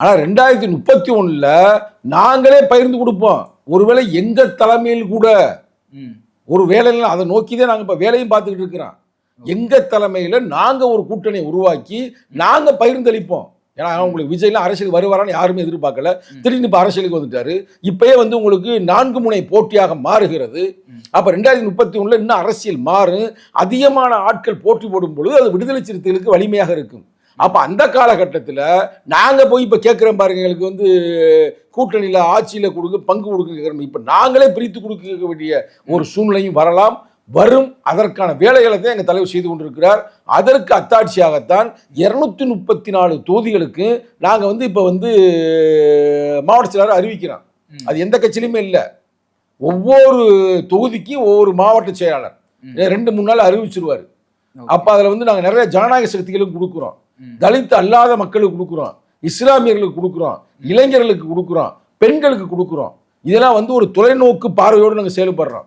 ஆனால் ரெண்டாயிரத்தி முப்பத்தி ஒண்ணுல நாங்களே பகிர்ந்து கொடுப்போம். ஒருவேளை எங்க தலைமையில் கூட. ஒரு வேலையில் அதை நோக்கி தான் நாங்கள் இப்போ வேலையும் பார்த்துக்கிட்டு இருக்கிறோம். எங்க தலைமையில் நாங்கள் ஒரு கூட்டணியை உருவாக்கி நாங்கள் பகிர்ந்தளிப்போம். ஏன்னா உங்களுக்கு விஜய்லாம் அரசியல் வருவாரான்னு யாருமே எதிர்பார்க்கல. திடீர்னு இப்போ அரசியலுக்கு வந்துட்டாரு. இப்பயே வந்து உங்களுக்கு நான்கு முனை போட்டியாக மாறுகிறது. அப்போ ரெண்டாயிரத்தி முப்பத்தி ஒண்ணுல இன்னும் அரசியல் மாறும். அதிகமான ஆட்கள் போட்டி போடும் பொழுது அது விடுதலை சிறுத்தைகளுக்கு வலிமையாக இருக்கும். அப்போ அந்த காலகட்டத்தில் நாங்கள் போய் இப்போ கேட்குறோம் பாருங்க எங்களுக்கு வந்து கூட்டணியில் ஆட்சியில் கொடுங்க பங்கு கொடுக்க கேட்குறோம் இப்போ நாங்களே பிரித்து கொடுக்க வேண்டிய ஒரு சூழ்நிலையும் வரலாம் வரும் அதற்கான வேலைகளை தான் எங்கள் தலைவர் செய்து கொண்டிருக்கிறார் அதற்கு அத்தாட்சியாகத்தான் இருநூத்தி முப்பத்தி நாலு தொகுதிகளுக்கு நாங்கள் வந்து இப்போ வந்து மாவட்ட செயலாளர் அறிவிக்கிறோம். அது எந்த கட்சியிலுமே இல்லை ஒவ்வொரு தொகுதிக்கும் ஒவ்வொரு மாவட்ட செயலாளர். ரெண்டு மூணு நாள் அறிவிச்சிருவாரு. அப்போ அதில் வந்து நாங்கள் நிறைய ஜனநாயக சக்திகளுக்கு கொடுக்குறோம். தலித் அல்லாத மக்களுக்கு கொடுக்குறோம். இஸ்லாமியர்களுக்கு கொடுக்குறோம். இளைஞர்களுக்கு கொடுக்குறோம். பெண்களுக்கு கொடுக்குறோம். இதெல்லாம் வந்து ஒரு தொலைநோக்கு பார்வையோடு நாங்கள் செயல்படுறோம்.